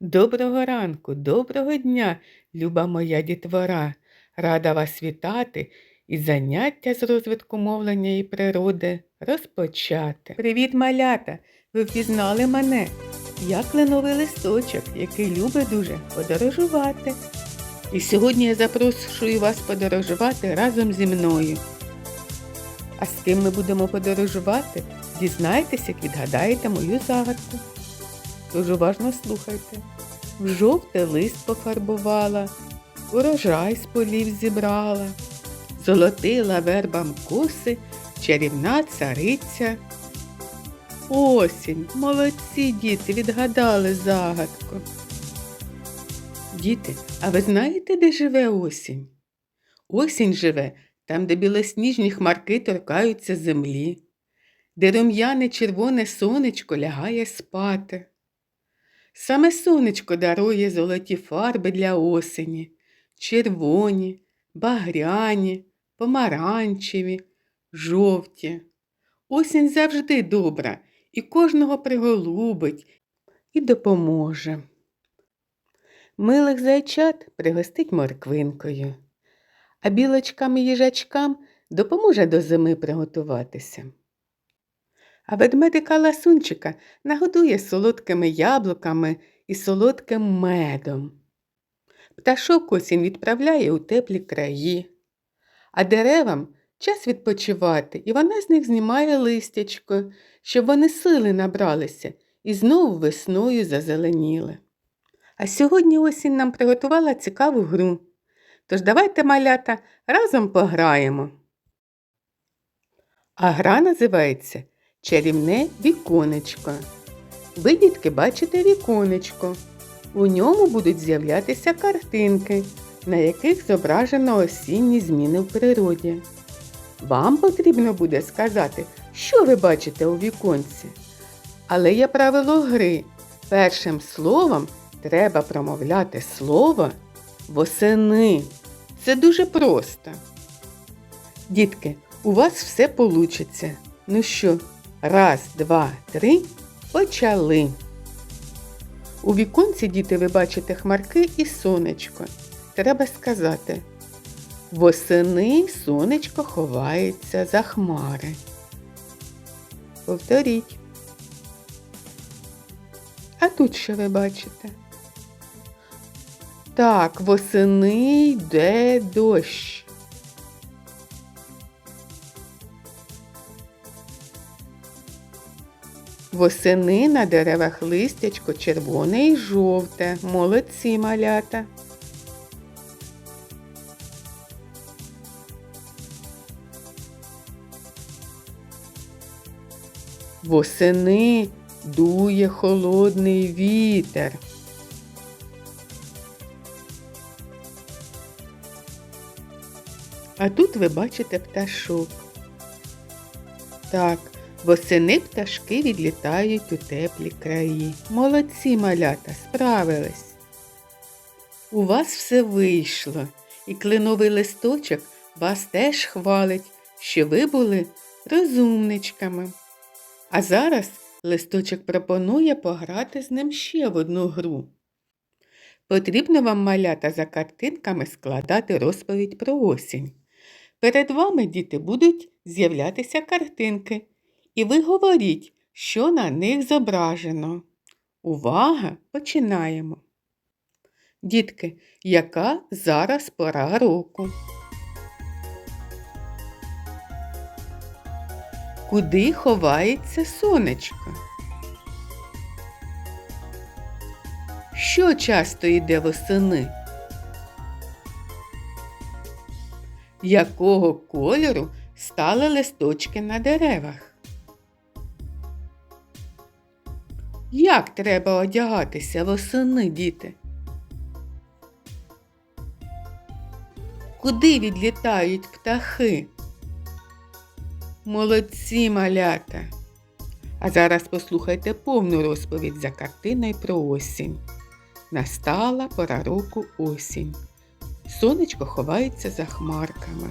Доброго ранку, доброго дня, люба моя дітвора. Рада вас вітати і заняття з розвитку мовлення і природи розпочати. Привіт, малята! Ви впізнали мене? Я кленовий листочок, який любить дуже подорожувати. І сьогодні я запрошую вас подорожувати разом зі мною. А з ким ми будемо подорожувати? Дізнайтеся, як відгадаєте мою загадку. Тож уважно слухайте. В жовте лист пофарбувала, урожай з полів зібрала, золотила вербам коси, чарівна цариця. Осінь, молодці діти, відгадали загадку. Діти, а ви знаєте, де живе осінь? Осінь живе там, де білосніжні хмарки торкаються землі, де рум'яне червоне сонечко лягає спати. Саме сонечко дарує золоті фарби для осені, червоні, багряні, помаранчеві, жовті. Осінь завжди добра і кожного приголубить і допоможе. Милих зайчат пригостить морквинкою, а білочкам і їжачкам допоможе до зими приготуватися. А ведмедика ласунчика нагодує солодкими яблуками і солодким медом. Пташок осінь відправляє у теплі краї, а деревам час відпочивати, і вона з них знімає листячко, щоб вони сили набралися і знову весною зазеленіли. А сьогодні осінь нам приготувала цікаву гру. Тож давайте, малята, разом пограємо. А гра називається Чарівне віконечко. Ви, дітки, бачите віконечко. У ньому будуть з'являтися картинки, на яких зображено осінні зміни в природі. Вам потрібно буде сказати, що ви бачите у віконці. Але є правило гри. Першим словом треба промовляти слово восени. Це дуже просто. Дітки, у вас все получиться. Ну що, раз, два, три, почали. У віконці, діти, ви бачите хмарки і сонечко. Треба сказати. Восени сонечко ховається за хмари. Повторіть. А тут що ви бачите? Так, восени йде дощ. Восени на деревах листячко червоне і жовте. Молодці малята. Восени дує холодний вітер. А тут ви бачите пташок. Так, восени пташки відлітають у теплі краї. Молодці малята, справились. У вас все вийшло, і кленовий листочок вас теж хвалить, що ви були розумничками. А зараз листочок пропонує пограти з ним ще в одну гру. Потрібно вам малята за картинками складати розповідь про осінь. Перед вами, діти, будуть з'являтися картинки, і ви говоріть, що на них зображено. Увага! Починаємо. Дітки, яка зараз пора року? Куди ховається сонечко? Що часто йде восени? Якого кольору стали листочки на деревах? Як треба одягатися восени, діти? Куди відлітають птахи? Молодці малята! А зараз послухайте повну розповідь за картиною про осінь. Настала пора року осінь. Сонечко ховається за хмарками.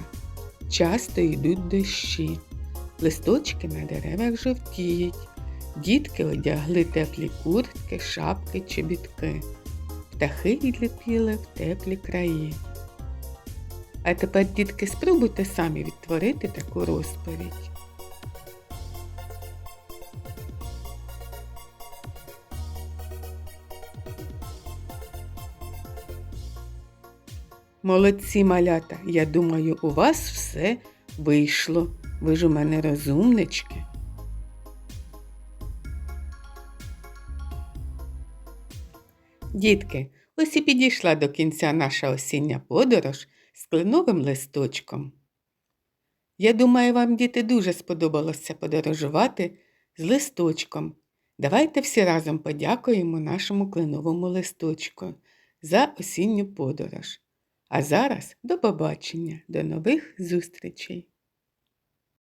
Часто йдуть дощі. Листочки на деревах жовтіють. Дітки одягли теплі куртки, шапки, чобітки. птахи відлетіли в теплі краї. А тепер, дітки, спробуйте самі відтворити таку розповідь. Молодці малята, я думаю, у вас все вийшло. Ви ж у мене розумнички. Дітки, ось і підійшла до кінця наша осіння подорож з кленовим листочком. Я думаю, вам, діти, дуже сподобалося подорожувати з листочком. Давайте всі разом подякуємо нашому кленовому листочку за осінню подорож. А зараз до побачення, до нових зустрічей!